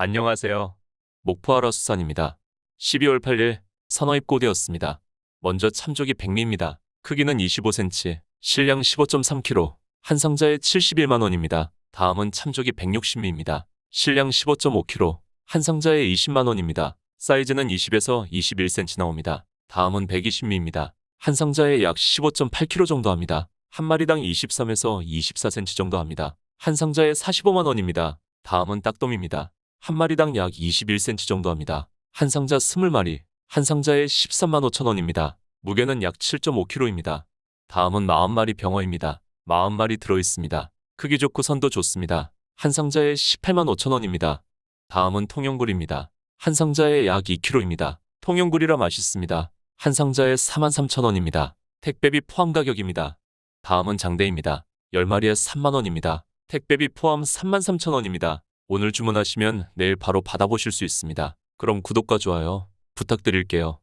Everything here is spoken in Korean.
안녕하세요. 목포하러 수산입니다. 12월 8일 선어 입고되었습니다. 먼저 참조기 백미입니다. 크기는 25cm, 실량 15.3kg, 한 상자에 71만 원입니다. 다음은 참조기 160미입니다. 실량 15.5kg, 한 상자에 20만 원입니다. 사이즈는 20에서 21cm 나옵니다. 다음은 120미입니다. 한 상자에 약 15.8kg 정도 합니다. 한 마리당 23에서 24cm 정도 합니다. 한 상자에 45만 원입니다. 다음은 딱돔입니다. 한 마리당 약 21cm 정도 합니다. 한 상자 20마리, 한 상자에 13만 5천 원입니다. 무게는 약 7.5kg입니다. 다음은 40마리 병어입니다. 40마리 들어있습니다. 크기 좋고 선도 좋습니다. 한 상자에 18만 5천 원입니다. 다음은 통영굴입니다. 한 상자에 약 2kg입니다. 통영굴이라 맛있습니다. 한 상자에 4만 3천 원입니다. 택배비 포함 가격입니다. 다음은 장대입니다. 10마리에 3만 원입니다. 택배비 포함 3만 3천 원입니다. 오늘 주문하시면 내일 바로 받아보실 수 있습니다. 그럼 구독과 좋아요 부탁드릴게요.